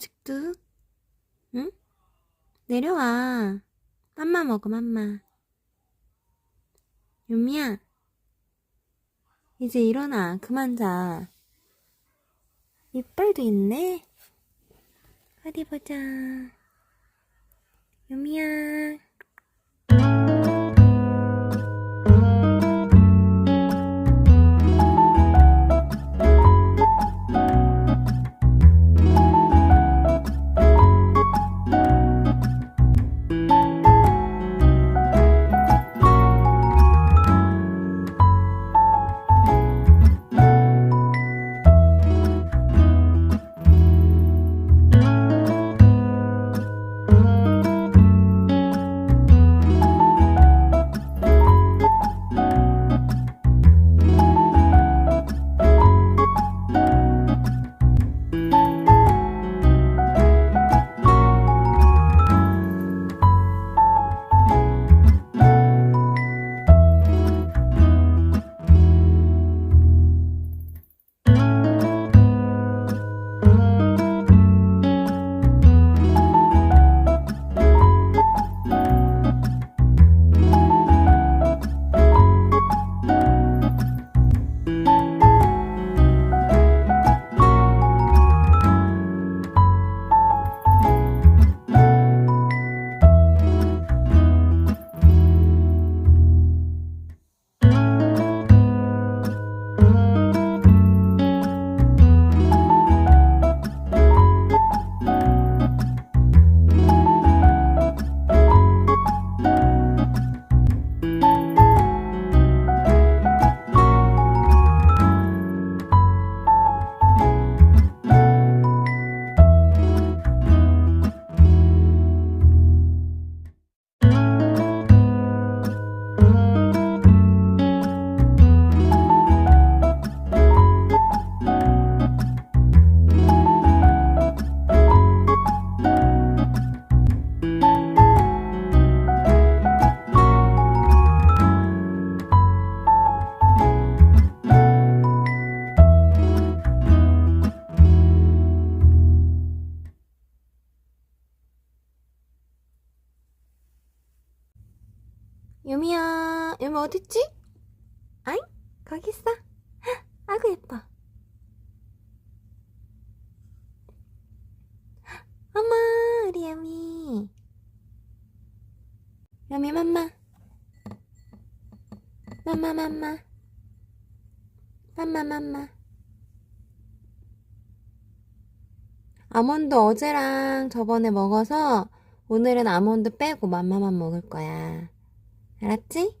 아직도? 응? 내려와. 맘마 먹어, 맘마. 유미야. 이제 일어나. 그만 자. 이빨도 있네. 어디 보자. 유미야. 유미야, 유미 어딨지? 아잉? 거기 있어. 헉, 아구 예뻐. 헉, 엄마, 우리 유미. 유미 맘마. 맘마 맘마. 맘마 맘마. 아몬드 어제랑 저번에 먹어서 오늘은 아몬드 빼고 맘마만 먹을 거야. 알았지?